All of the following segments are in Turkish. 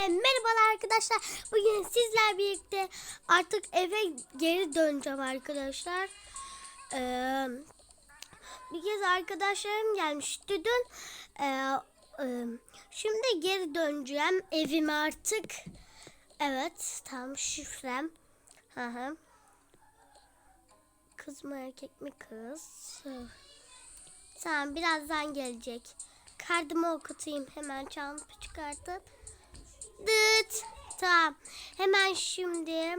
merhabalar arkadaşlar. Bugün sizler birlikte artık eve geri döneceğim arkadaşlar. Ee, bir kez arkadaşlarım gelmişti dün. Ee, e, şimdi geri döneceğim evime artık. Evet tam şifrem. Hı hı. Kız mı erkek mi kız? Tamam birazdan gelecek. Kardımı okutayım hemen çantayı çıkartıp. Dıt. Tamam. Hemen şimdi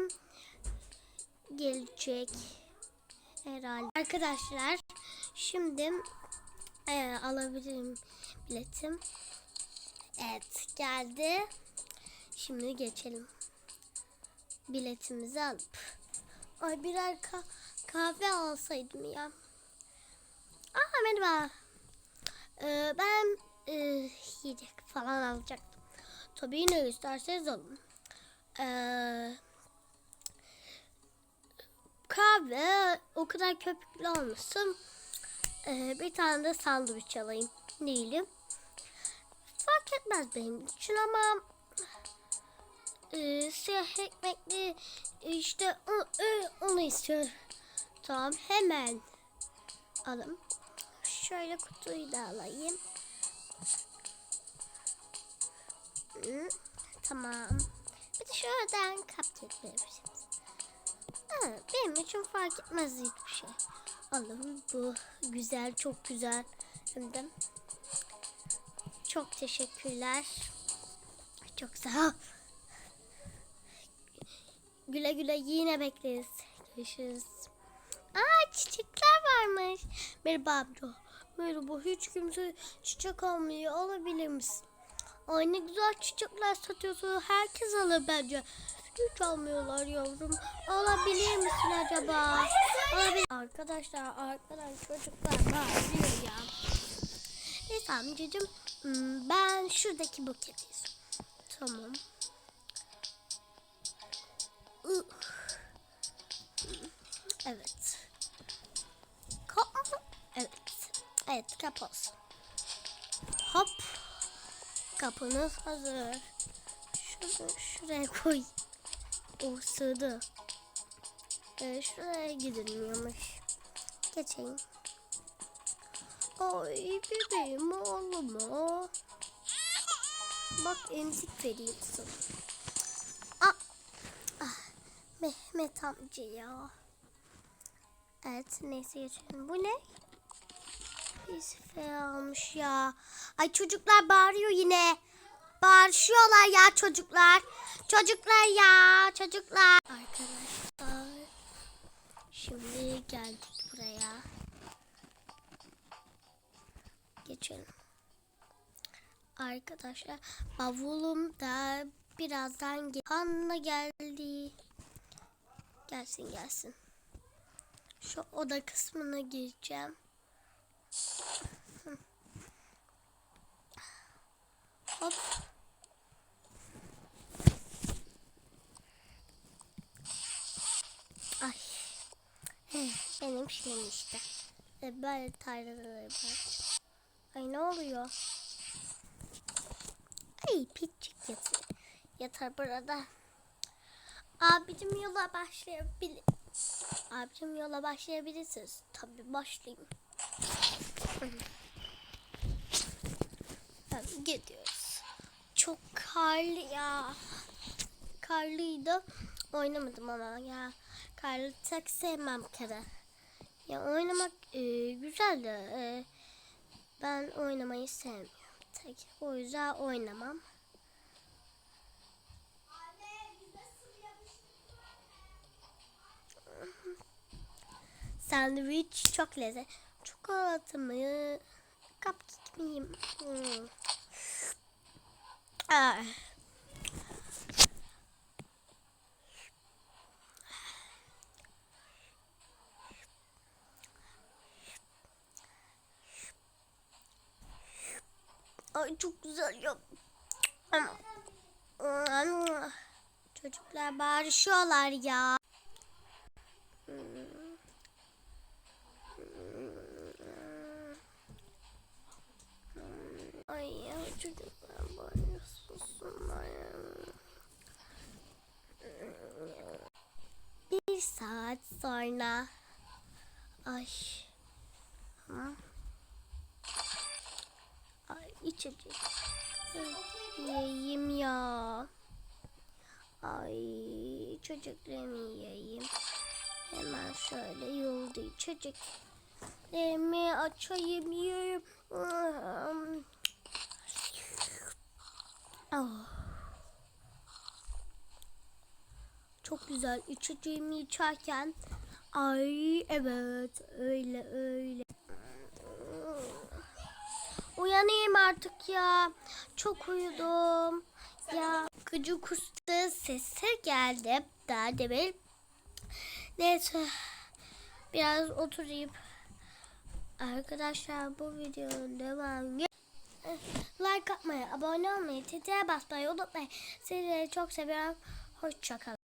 gelecek herhalde. Arkadaşlar şimdi e, alabilirim biletim. Evet geldi. Şimdi geçelim. Biletimizi alıp. Ay birer ka- kahve alsaydım ya. Aa merhaba. Ee, ben e, yiyecek falan alacaktım. Tabii ne isterseniz alın. Ee, kahve o kadar köpüklü olmasın. Ee, bir tane de sandviç alayım. Değilim. Fark etmez benim için ama e, siyah ekmekli işte o, e, onu istiyorum. Tamam hemen alın. Şöyle kutuyu da alayım. Tamam. Bir de şuradan cupcake verebiliriz. Ha, benim için fark etmez hiçbir şey. Alın bu güzel çok güzel. Hem çok teşekkürler. Çok sağ ol. Güle güle yine bekleriz. Görüşürüz. Aa çiçekler varmış. Merhaba abla. Merhaba hiç kimse çiçek almıyor. Alabilir misin? Ay ne güzel çiçekler satıyorsun. Herkes alır bence. Hiç almıyorlar yavrum. Alabilir misin acaba? Alabilir. Arkadaşlar arkadan çocuklar bağırıyor ya. Neyse amcacığım hmm, ben şuradaki buketi. Tamam. Evet. Mı? Evet. Evet kap olsun. Hop. Kapınız hazır. Şunu şuraya koy. O sığdı. Ee, şuraya gidilmiyormuş. Geçeyim. Ay bebeğim ağlama. Bak emzik vereyim sana. Ah. ah. Mehmet amca ya. Evet neyse geçelim. Bu ne? Yusuf'e almış ya. Ay çocuklar bağırıyor yine. Bağırışıyorlar ya çocuklar. Çocuklar ya çocuklar. Arkadaşlar. Şimdi geldik buraya. Geçelim. Arkadaşlar bavulum da birazdan gel Anna geldi. Gelsin gelsin. Şu oda kısmına gireceğim. Hı. Hop. Ay. Heh, Şeyim işte. E, Böyle tarlaları var. Ay ne oluyor? Ay pitçik yatıyor. Yatar burada. Abicim yola başlayabilir. Abicim yola başlayabilirsiniz. Tabii başlayayım. Tamam, gidiyoruz. Çok karlı ya. Karlıydı. Oynamadım ama ya. Karlı tek sevmem kere. Ya oynamak e, güzel de e, ben oynamayı sevmiyorum. Tek o yüzden oynamam. Sandviç çok lezzetli. Çikolata mı? Cupcake miyim? Hmm. Ah. çok güzel yap. Iı, çocuklar bağırışıyorlar ya. Ay ya çocuklar bağırıyorsunlar ya. Bir saat sonra. Ay. Hı? İçecek. Yiyeyim ya. Ay çocuklarımı yiyeyim. Hemen şöyle yolda içeceklerimi açayım yiyeyim. Oh. Çok güzel içeceğimi içerken ay evet öyle öyle. Uyanayım artık ya. Çok uyudum. Ya gıcı kustu sesi geldi. Daha demin. Neyse. Biraz oturayım. Arkadaşlar bu videonun devamı like atmayı, abone olmayı, tetiğe basmayı unutmayın. Sizleri çok seviyorum. Hoşçakalın.